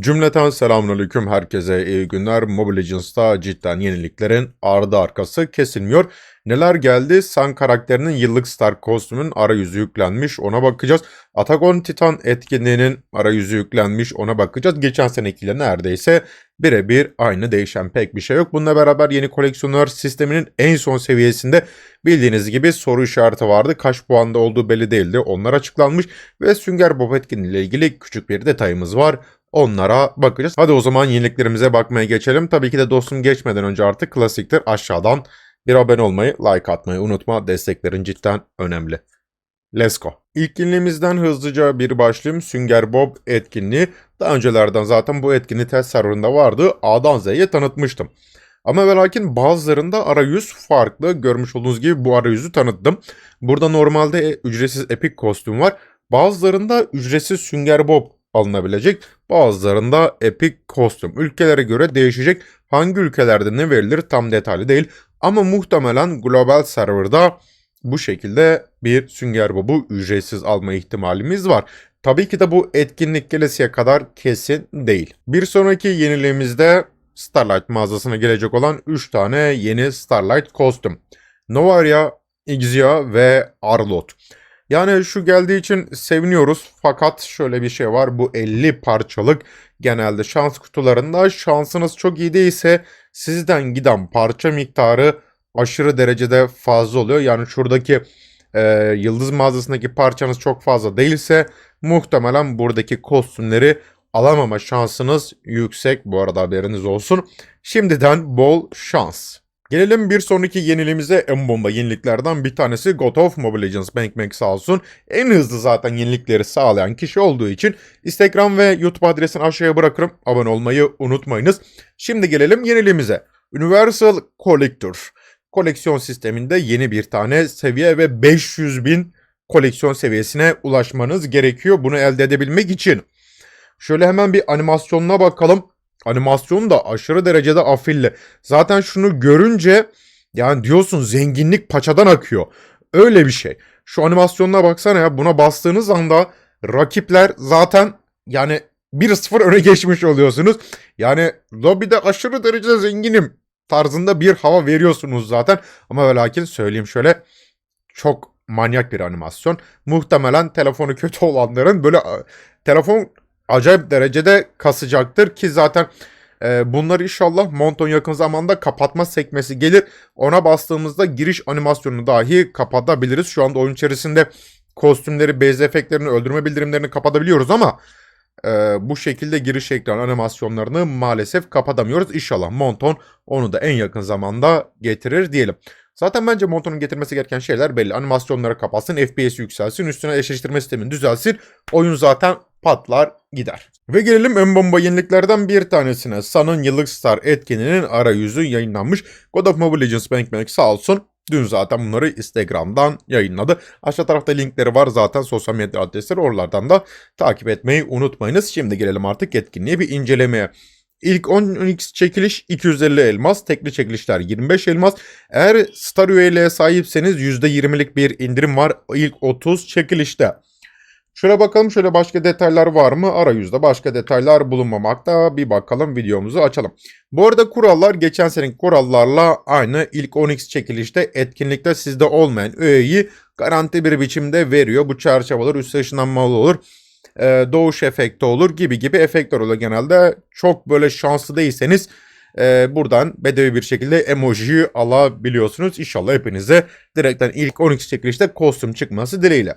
Cümleten selamünaleyküm herkese iyi günler. Mobile Legends'ta cidden yeniliklerin ardı arkası kesilmiyor. Neler geldi? San karakterinin yıllık star kostümün arayüzü yüklenmiş ona bakacağız. Attack on Titan etkinliğinin arayüzü yüklenmiş ona bakacağız. Geçen senekiyle neredeyse birebir aynı değişen pek bir şey yok. Bununla beraber yeni koleksiyonlar sisteminin en son seviyesinde bildiğiniz gibi soru işareti vardı. Kaç puanda olduğu belli değildi. Onlar açıklanmış ve Sünger Bob etkinliğiyle ilgili küçük bir detayımız var. Onlara bakacağız. Hadi o zaman yeniliklerimize bakmaya geçelim. Tabii ki de dostum geçmeden önce artık klasiktir. Aşağıdan bir abone olmayı, like atmayı unutma. Desteklerin cidden önemli. Let's go. İlk yenilimizden hızlıca bir başlayayım. Sünger Bob etkinliği. Daha öncelerden zaten bu etkinliği test serverında vardı. A'dan Z'ye tanıtmıştım. Ama ve lakin bazılarında arayüz farklı. Görmüş olduğunuz gibi bu arayüzü tanıttım. Burada normalde ücretsiz Epic kostüm var. Bazılarında ücretsiz Sünger Bob alınabilecek. Bazılarında Epic kostüm. Ülkelere göre değişecek. Hangi ülkelerde ne verilir tam detaylı değil. Ama muhtemelen global serverda bu şekilde bir Sünger Bob'u ücretsiz alma ihtimalimiz var. Tabii ki de bu etkinlik gelesiye kadar kesin değil. Bir sonraki yeniliğimizde Starlight mağazasına gelecek olan 3 tane yeni Starlight kostüm. Novaria, Ixia ve Arlot. Yani şu geldiği için seviniyoruz fakat şöyle bir şey var bu 50 parçalık genelde şans kutularında şansınız çok iyi değilse sizden giden parça miktarı aşırı derecede fazla oluyor. Yani şuradaki e, yıldız mağazasındaki parçanız çok fazla değilse muhtemelen buradaki kostümleri alamama şansınız yüksek. Bu arada haberiniz olsun. Şimdiden bol şans. Gelelim bir sonraki yeniliğimize en bomba yeniliklerden bir tanesi God of Mobile Legends Bank Bank sağ olsun. En hızlı zaten yenilikleri sağlayan kişi olduğu için Instagram ve YouTube adresini aşağıya bırakırım. Abone olmayı unutmayınız. Şimdi gelelim yeniliğimize. Universal Collector. Koleksiyon sisteminde yeni bir tane seviye ve 500 bin koleksiyon seviyesine ulaşmanız gerekiyor. Bunu elde edebilmek için. Şöyle hemen bir animasyonuna bakalım. Animasyon da aşırı derecede afilli. Zaten şunu görünce yani diyorsun zenginlik paçadan akıyor. Öyle bir şey. Şu animasyonuna baksana ya buna bastığınız anda rakipler zaten yani 1-0 öne geçmiş oluyorsunuz. Yani lobide aşırı derecede zenginim tarzında bir hava veriyorsunuz zaten. Ama ve lakin söyleyeyim şöyle çok manyak bir animasyon. Muhtemelen telefonu kötü olanların böyle telefon acayip derecede kasacaktır ki zaten e, bunları inşallah Monton yakın zamanda kapatma sekmesi gelir. Ona bastığımızda giriş animasyonunu dahi kapatabiliriz. Şu anda oyun içerisinde kostümleri, base efektlerini, öldürme bildirimlerini kapatabiliyoruz ama e, bu şekilde giriş ekran animasyonlarını maalesef kapatamıyoruz. İnşallah Monton onu da en yakın zamanda getirir diyelim. Zaten bence Monton'un getirmesi gereken şeyler belli. Animasyonları kapatsın, FPS yükselsin, üstüne eşleştirme sistemini düzelsin. Oyun zaten patlar gider. Ve gelelim en bomba yeniliklerden bir tanesine. Sun'ın yıllık star etkinliğinin arayüzü yayınlanmış. God of Mobile Legends Bank Bank sağ olsun. Dün zaten bunları Instagram'dan yayınladı. Aşağı tarafta linkleri var zaten sosyal medya adresleri oralardan da takip etmeyi unutmayınız. Şimdi gelelim artık etkinliğe bir incelemeye. İlk 10x çekiliş 250 elmas, tekli çekilişler 25 elmas. Eğer Star üyeliğe sahipseniz %20'lik bir indirim var ilk 30 çekilişte. Şöyle bakalım şöyle başka detaylar var mı? Arayüzde başka detaylar bulunmamakta. Bir bakalım videomuzu açalım. Bu arada kurallar geçen seneki kurallarla aynı. İlk 10x çekilişte etkinlikte sizde olmayan üyeyi garanti bir biçimde veriyor. Bu çerçeve olur, üst ışınlanmalı olur e, doğuş efekti olur gibi gibi efektler olur genelde. Çok böyle şanslı değilseniz e, buradan bedevi bir şekilde emojiyi alabiliyorsunuz. İnşallah hepinize direkten ilk 12 çekilişte kostüm çıkması dileğiyle.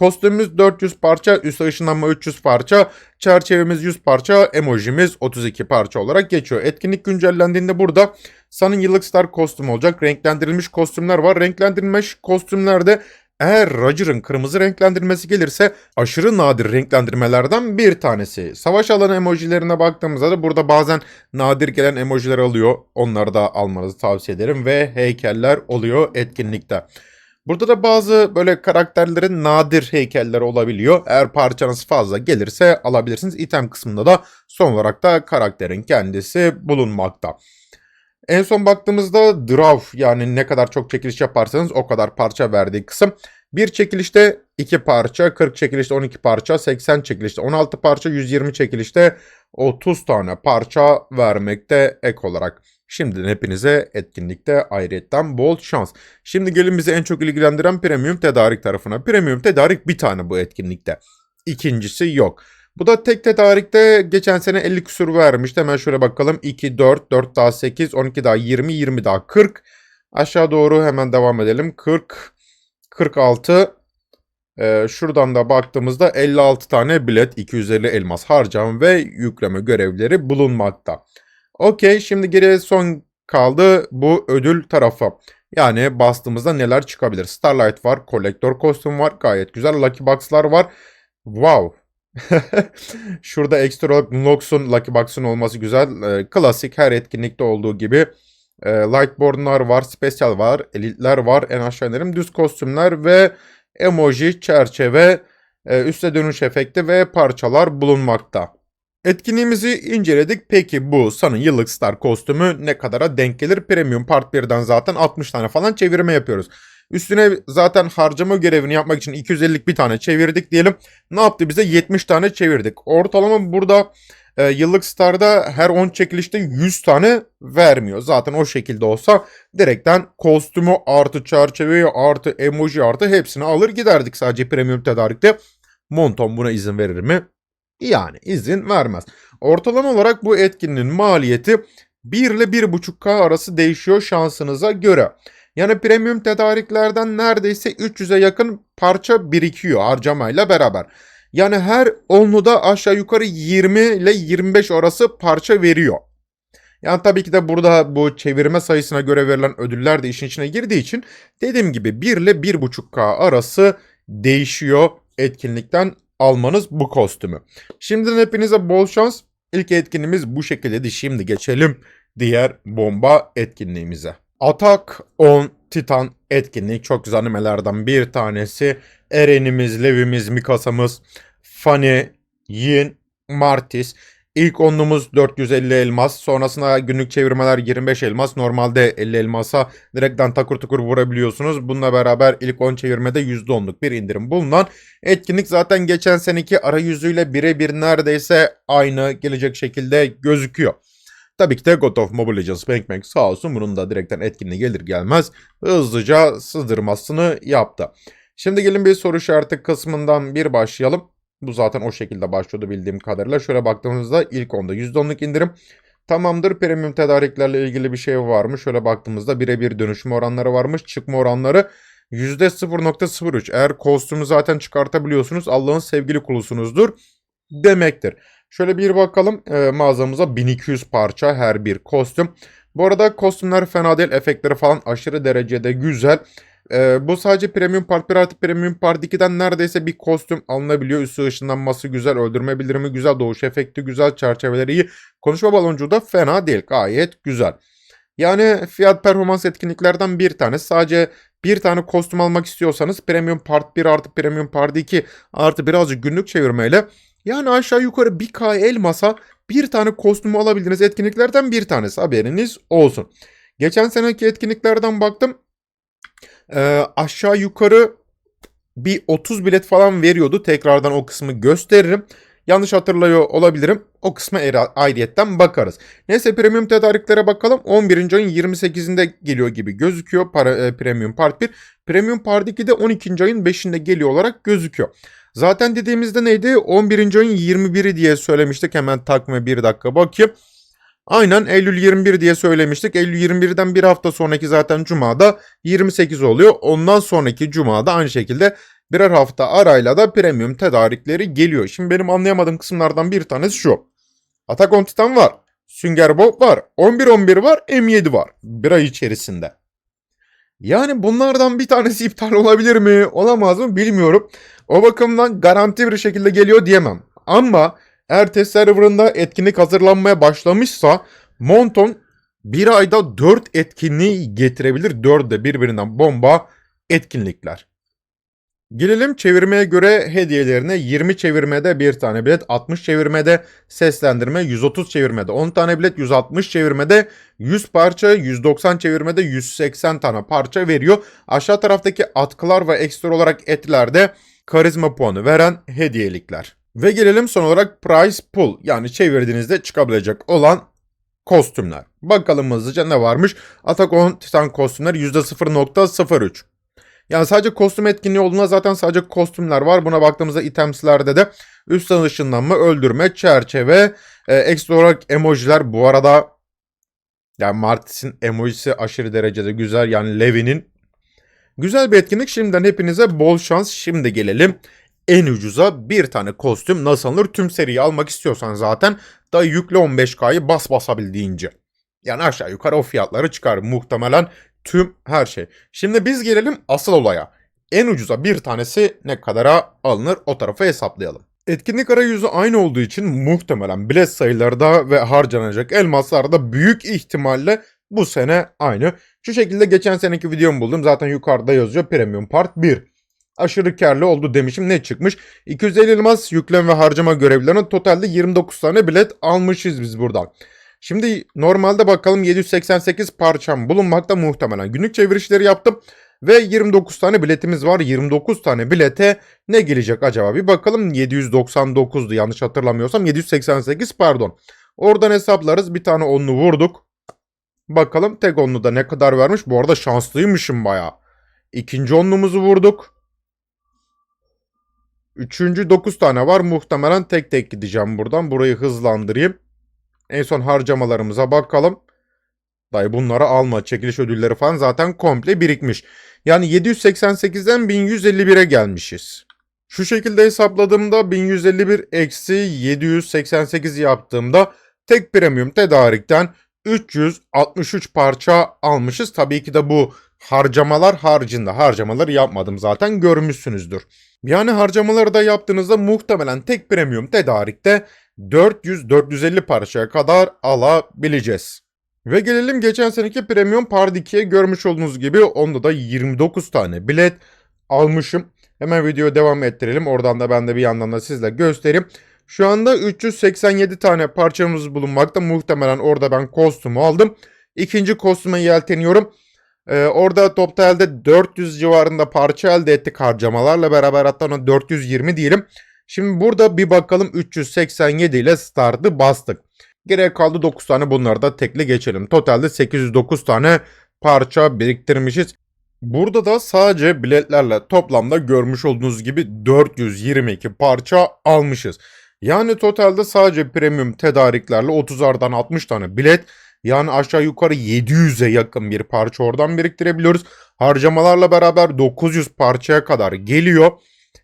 Kostümümüz 400 parça, üst ışınlanma 300 parça, çerçevemiz 100 parça, emojimiz 32 parça olarak geçiyor. Etkinlik güncellendiğinde burada Sun'ın yıllık star kostüm olacak. Renklendirilmiş kostümler var. Renklendirilmiş kostümlerde eğer Roger'ın kırmızı renklendirmesi gelirse aşırı nadir renklendirmelerden bir tanesi. Savaş alanı emojilerine baktığımızda da burada bazen nadir gelen emojiler alıyor. Onları da almanızı tavsiye ederim ve heykeller oluyor etkinlikte. Burada da bazı böyle karakterlerin nadir heykelleri olabiliyor. Eğer parçanız fazla gelirse alabilirsiniz. İtem kısmında da son olarak da karakterin kendisi bulunmakta. En son baktığımızda draw yani ne kadar çok çekiliş yaparsanız o kadar parça verdiği kısım. Bir çekilişte 2 parça, 40 çekilişte 12 parça, 80 çekilişte 16 parça, 120 çekilişte 30 tane parça vermekte ek olarak. Şimdiden hepinize etkinlikte ayrıyetten bol şans. Şimdi gelin bizi en çok ilgilendiren premium tedarik tarafına. Premium tedarik bir tane bu etkinlikte. İkincisi yok. Bu da tek tedarikte geçen sene 50 küsur vermişti. Hemen şöyle bakalım. 2, 4, 4 daha 8, 12 daha 20, 20 daha 40. Aşağı doğru hemen devam edelim. 40, 46. Ee, şuradan da baktığımızda 56 tane bilet, 250 elmas harcam ve yükleme görevleri bulunmakta. Okey şimdi geriye son kaldı bu ödül tarafı. Yani bastığımızda neler çıkabilir? Starlight var, kolektör kostüm var, gayet güzel Lucky Box'lar var. Wow. Şurada ekstra olarak Nox'un Lucky Box'un olması güzel. Ee, klasik her etkinlikte olduğu gibi e, Lightborn'lar var, Special var, Elite'ler var. En aşağı inerim düz kostümler ve emoji, çerçeve, e, üste dönüş efekti ve parçalar bulunmakta. Etkinliğimizi inceledik. Peki bu Sun'ın yıllık star kostümü ne kadara denk gelir? Premium Part 1'den zaten 60 tane falan çevirme yapıyoruz. Üstüne zaten harcama görevini yapmak için 250'lik bir tane çevirdik diyelim. Ne yaptı bize? 70 tane çevirdik. Ortalama burada e, yıllık starda her 10 çekilişte 100 tane vermiyor. Zaten o şekilde olsa direkten kostümü artı çerçeveyi artı emoji artı hepsini alır giderdik sadece premium tedarikte. Monton buna izin verir mi? Yani izin vermez. Ortalama olarak bu etkinin maliyeti 1 ile 1.5K arası değişiyor şansınıza göre. Yani premium tedariklerden neredeyse 300'e yakın parça birikiyor harcamayla beraber. Yani her onluda aşağı yukarı 20 ile 25 arası parça veriyor. Yani tabii ki de burada bu çevirme sayısına göre verilen ödüller de işin içine girdiği için dediğim gibi 1 ile 1.5K arası değişiyor etkinlikten almanız bu kostümü. Şimdiden hepinize bol şans. İlk etkinliğimiz bu şekildeydi. Şimdi geçelim diğer bomba etkinliğimize. Attack on Titan etkinliği çok güzel animelerden bir tanesi. Eren'imiz, Levi'miz, Mikasa'mız, Fanny, Yin, Martis. İlk onluğumuz 450 elmas. Sonrasında günlük çevirmeler 25 elmas. Normalde 50 elmasa direkten takur takur vurabiliyorsunuz. Bununla beraber ilk 10 çevirmede %10'luk bir indirim bulunan etkinlik zaten geçen seneki arayüzüyle birebir neredeyse aynı gelecek şekilde gözüküyor. Tabii ki de God of Mobile Legends Bank Bank sağ olsun bunun da direkten etkinliği gelir gelmez hızlıca sızdırmasını yaptı. Şimdi gelin bir soru işareti kısmından bir başlayalım. Bu zaten o şekilde başlıyordu bildiğim kadarıyla. Şöyle baktığımızda ilk onda %10'luk indirim. Tamamdır premium tedariklerle ilgili bir şey var mı? Şöyle baktığımızda birebir dönüşüm oranları varmış. Çıkma oranları %0.03. Eğer kostümü zaten çıkartabiliyorsunuz Allah'ın sevgili kulusunuzdur demektir. Şöyle bir bakalım e, mağazamıza 1200 parça her bir kostüm. Bu arada kostümler fena değil. Efektleri falan aşırı derecede güzel. Ee, bu sadece Premium Part 1 artı Premium Part 2'den neredeyse bir kostüm alınabiliyor. Üstü ışınlanması güzel, öldürme bildirimi güzel, doğuş efekti güzel, çerçeveleri iyi. Konuşma baloncuğu da fena değil, gayet güzel. Yani fiyat performans etkinliklerden bir tane. Sadece bir tane kostüm almak istiyorsanız Premium Part 1 artı Premium Part 2 artı birazcık günlük çevirmeyle yani aşağı yukarı 1K elmasa bir tane kostümü alabildiğiniz etkinliklerden bir tanesi haberiniz olsun. Geçen seneki etkinliklerden baktım e, aşağı yukarı bir 30 bilet falan veriyordu. Tekrardan o kısmı gösteririm. Yanlış hatırlıyor olabilirim. O kısma ayrıyetten bakarız. Neyse premium tedariklere bakalım. 11. ayın 28'inde geliyor gibi gözüküyor. Para, e, premium part 1. Premium part 2 de 12. ayın 5'inde geliyor olarak gözüküyor. Zaten dediğimizde neydi? 11. ayın 21'i diye söylemiştik. Hemen takma bir dakika bakayım. Aynen Eylül 21 diye söylemiştik. Eylül 21'den bir hafta sonraki zaten Cuma'da 28 oluyor. Ondan sonraki Cuma'da aynı şekilde birer hafta arayla da premium tedarikleri geliyor. Şimdi benim anlayamadığım kısımlardan bir tanesi şu. Attack Titan var. Sünger Bob var. 11-11 var. M7 var. Bir ay içerisinde. Yani bunlardan bir tanesi iptal olabilir mi? Olamaz mı? Bilmiyorum. O bakımdan garanti bir şekilde geliyor diyemem. Ama eğer test serverında etkinlik hazırlanmaya başlamışsa Monton bir ayda 4 etkinliği getirebilir. 4 de birbirinden bomba etkinlikler. Gelelim çevirmeye göre hediyelerine 20 çevirmede bir tane bilet, 60 çevirmede seslendirme, 130 çevirmede 10 tane bilet, 160 çevirmede 100 parça, 190 çevirmede 180 tane parça veriyor. Aşağı taraftaki atkılar ve ekstra olarak etlerde karizma puanı veren hediyelikler. Ve gelelim son olarak price pool yani çevirdiğinizde çıkabilecek olan kostümler. Bakalım hızlıca ne varmış? Attack on Titan kostümler %0.03. Yani sadece kostüm etkinliği olduğunda zaten sadece kostümler var. Buna baktığımızda itemslerde de üstten ışınlanma, öldürme, çerçeve, e, ekstra olarak emojiler. Bu arada yani Martis'in emojisi aşırı derecede güzel. Yani Levi'nin güzel bir etkinlik. Şimdiden hepinize bol şans. Şimdi gelelim en ucuza bir tane kostüm nasıl alınır? Tüm seriyi almak istiyorsan zaten da yükle 15K'yı bas basabildiğince. Yani aşağı yukarı o fiyatları çıkar muhtemelen tüm her şey. Şimdi biz gelelim asıl olaya. En ucuza bir tanesi ne kadara alınır o tarafa hesaplayalım. Etkinlik arayüzü aynı olduğu için muhtemelen bilet sayıları da ve harcanacak elmaslar da büyük ihtimalle bu sene aynı. Şu şekilde geçen seneki videomu buldum. Zaten yukarıda yazıyor Premium Part 1. Aşırı karlı oldu demişim. Ne çıkmış? 250 elmas yüklem ve harcama görevlerine totalde 29 tane bilet almışız biz buradan. Şimdi normalde bakalım 788 parçam bulunmakta muhtemelen. Günlük çevirişleri yaptım. Ve 29 tane biletimiz var. 29 tane bilete ne gelecek acaba? Bir bakalım 799'du yanlış hatırlamıyorsam. 788 pardon. Oradan hesaplarız. Bir tane onlu vurduk. Bakalım tek onlu da ne kadar vermiş. Bu arada şanslıymışım baya. İkinci onlumuzu vurduk. Üçüncü 9 tane var. Muhtemelen tek tek gideceğim buradan. Burayı hızlandırayım. En son harcamalarımıza bakalım. Dayı bunları alma. Çekiliş ödülleri falan zaten komple birikmiş. Yani 788'den 1151'e gelmişiz. Şu şekilde hesapladığımda 1151 eksi 788 yaptığımda tek premium tedarikten 363 parça almışız. Tabii ki de bu harcamalar haricinde harcamaları yapmadım zaten görmüşsünüzdür. Yani harcamaları da yaptığınızda muhtemelen tek premium tedarikte 400-450 parçaya kadar alabileceğiz. Ve gelelim geçen seneki Premium Part 2'ye görmüş olduğunuz gibi onda da 29 tane bilet almışım. Hemen videoya devam ettirelim. Oradan da ben de bir yandan da sizle göstereyim. Şu anda 387 tane parçamız bulunmakta. Muhtemelen orada ben kostümü aldım. İkinci kostüme yelteniyorum. Ee, orada totalde 400 civarında parça elde ettik harcamalarla beraber hatta ona 420 diyelim. Şimdi burada bir bakalım 387 ile startı bastık. Geriye kaldı 9 tane bunları da tekli geçelim. Totalde 809 tane parça biriktirmişiz. Burada da sadece biletlerle toplamda görmüş olduğunuz gibi 422 parça almışız. Yani totalde sadece premium tedariklerle 30'lardan 60 tane bilet yani aşağı yukarı 700'e yakın bir parça oradan biriktirebiliyoruz. Harcamalarla beraber 900 parçaya kadar geliyor.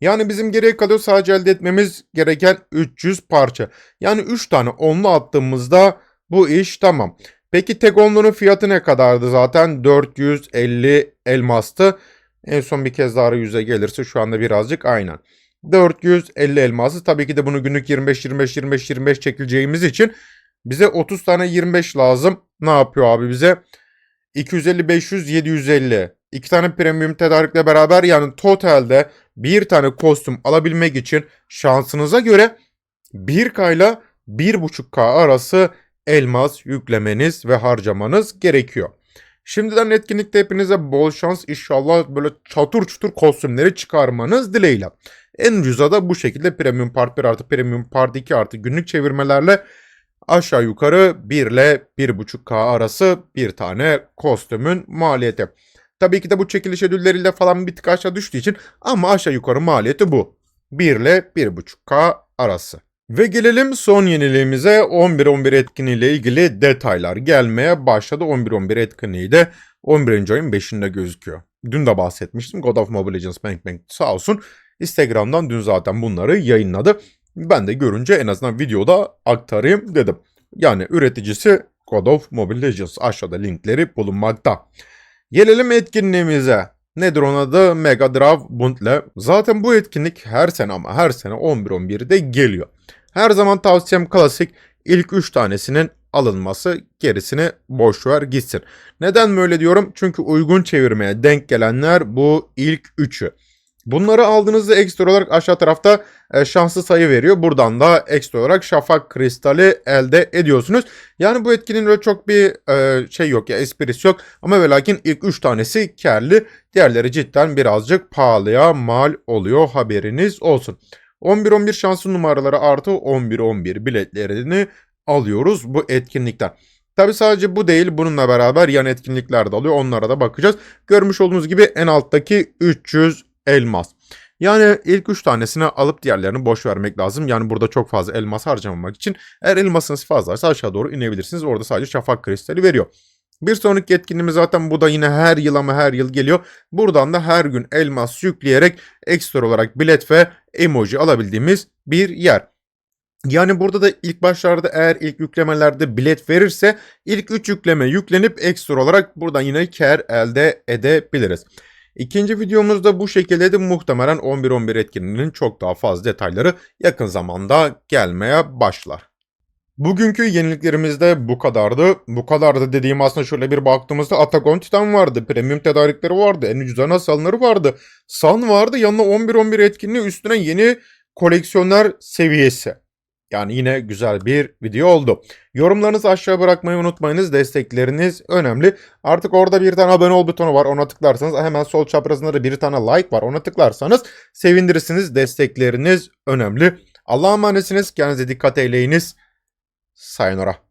Yani bizim geriye kalıyor sadece elde etmemiz gereken 300 parça. Yani 3 tane onlu attığımızda bu iş tamam. Peki tek onlunun fiyatı ne kadardı zaten? 450 elmastı. En son bir kez daha 100'e gelirse şu anda birazcık aynen. 450 elması. Tabii ki de bunu günlük 25 25 25 25 çekileceğimiz için bize 30 tane 25 lazım. Ne yapıyor abi bize? 250 500 750. İki tane premium tedarikle beraber yani totalde bir tane kostüm alabilmek için şansınıza göre 1K ile 1.5K arası elmas yüklemeniz ve harcamanız gerekiyor. Şimdiden etkinlikte hepinize bol şans inşallah böyle çatır çutur kostümleri çıkarmanız dileğiyle. En ucuza da bu şekilde Premium Part 1 artı Premium Part 2 artı günlük çevirmelerle aşağı yukarı 1 ile 1.5K arası bir tane kostümün maliyeti. Tabii ki de bu çekiliş ödülleriyle falan bir tık aşağı düştüğü için ama aşağı yukarı maliyeti bu. 1 ile 1.5K arası. Ve gelelim son yeniliğimize 11-11 etkinliğiyle ilgili detaylar gelmeye başladı. 11-11 etkinliği de 11. ayın 5'inde gözüküyor. Dün de bahsetmiştim. God of Mobile Legends Bank Bank sağ olsun. Instagram'dan dün zaten bunları yayınladı. Ben de görünce en azından videoda aktarayım dedim. Yani üreticisi God of Mobile Legends aşağıda linkleri bulunmakta. Gelelim etkinliğimize. Nedir onun adı? Mega Drive Bundle. Zaten bu etkinlik her sene ama her sene 11-11'de geliyor. Her zaman tavsiyem klasik ilk 3 tanesinin alınması gerisini boş ver gitsin. Neden böyle diyorum? Çünkü uygun çevirmeye denk gelenler bu ilk 3'ü. Bunları aldığınızda ekstra olarak aşağı tarafta e, şanslı sayı veriyor. Buradan da ekstra olarak şafak kristali elde ediyorsunuz. Yani bu etkinin öyle çok bir e, şey yok ya esprisi yok. Ama ve lakin ilk 3 tanesi karlı. Diğerleri cidden birazcık pahalıya mal oluyor haberiniz olsun. 11-11 şanslı numaraları artı 11-11 biletlerini alıyoruz bu etkinlikten. Tabi sadece bu değil bununla beraber yan etkinlikler de alıyor onlara da bakacağız. Görmüş olduğunuz gibi en alttaki 300 elmas. Yani ilk 3 tanesini alıp diğerlerini boş vermek lazım. Yani burada çok fazla elmas harcamamak için eğer elmasınız fazlaysa aşağı doğru inebilirsiniz. Orada sadece şafak kristali veriyor. Bir sonraki etkinliğimiz zaten bu da yine her yıl ama her yıl geliyor. Buradan da her gün elmas yükleyerek ekstra olarak bilet ve emoji alabildiğimiz bir yer. Yani burada da ilk başlarda eğer ilk yüklemelerde bilet verirse ilk 3 yükleme yüklenip ekstra olarak buradan yine kar elde edebiliriz. İkinci videomuzda bu şekilde de muhtemelen 11-11 etkinliğinin çok daha fazla detayları yakın zamanda gelmeye başlar. Bugünkü yeniliklerimiz de bu kadardı. Bu kadardı dediğim aslında şöyle bir baktığımızda Attack Titan vardı. Premium tedarikleri vardı. En ucuz ana salonları vardı. San vardı. Yanına 11-11 etkinliği üstüne yeni koleksiyonlar seviyesi. Yani yine güzel bir video oldu. Yorumlarınızı aşağı bırakmayı unutmayınız. Destekleriniz önemli. Artık orada bir tane abone ol butonu var. Ona tıklarsanız hemen sol çaprazında da bir tane like var. Ona tıklarsanız sevindirirsiniz. Destekleriniz önemli. Allah'a emanetsiniz. Kendinize dikkat eyleyiniz. Sayonara.